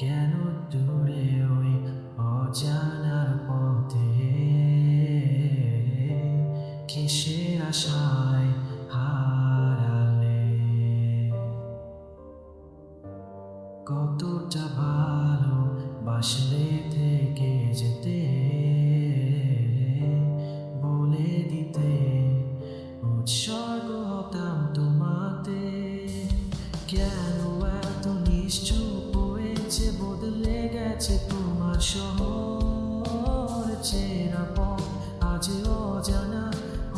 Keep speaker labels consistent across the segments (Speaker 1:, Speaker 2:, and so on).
Speaker 1: কেন দূরে ওই অজানার পথে? কিসের আশায় হারালে? কতটা ভালো বাসলে থেকে যেতে? গেছে তোমার শহর চেনা পথ আজ অজানা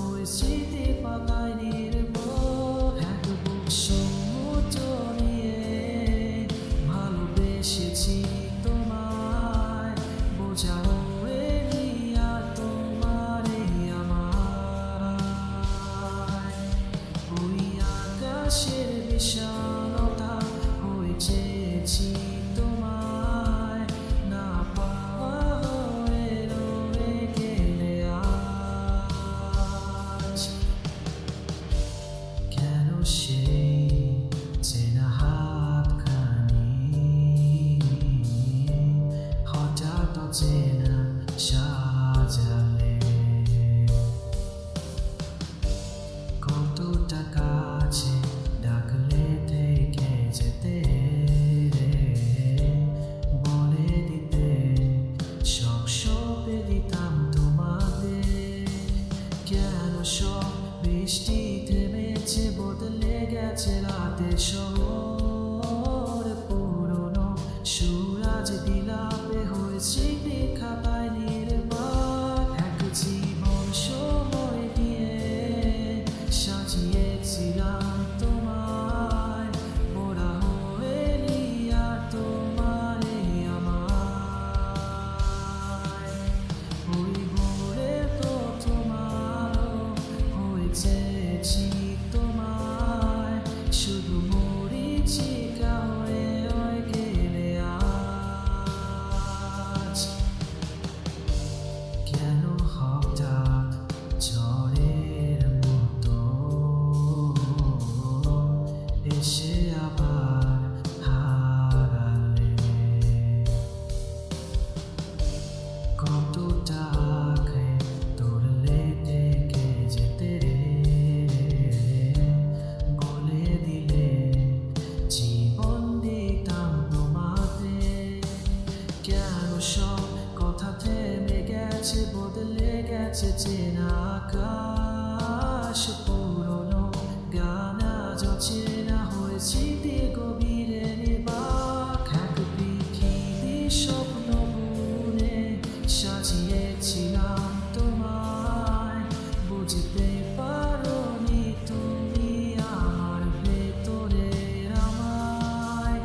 Speaker 1: ওই স্মৃতি পাতায় নির্ভর। এক নিয়ে ভালোবেসেছি তোমায়। বিশালতা হয়ে সাজালে। কতটা কাছে দিতাম তোমাদের। কেন সব বৃষ্টি থেমেছে, বদলে গেছে পুরনো সুরাজ বিলাপে হয়েছে গেছে চেনা আকাশ, পুরনো গানা যচেনা হয়েছে দিয়ে গভীরে পৃথিবী স্বপ্ন সাজিয়েছিলাম তোমায়। বুঝতে তুমি আমার ভেতরে আমায়।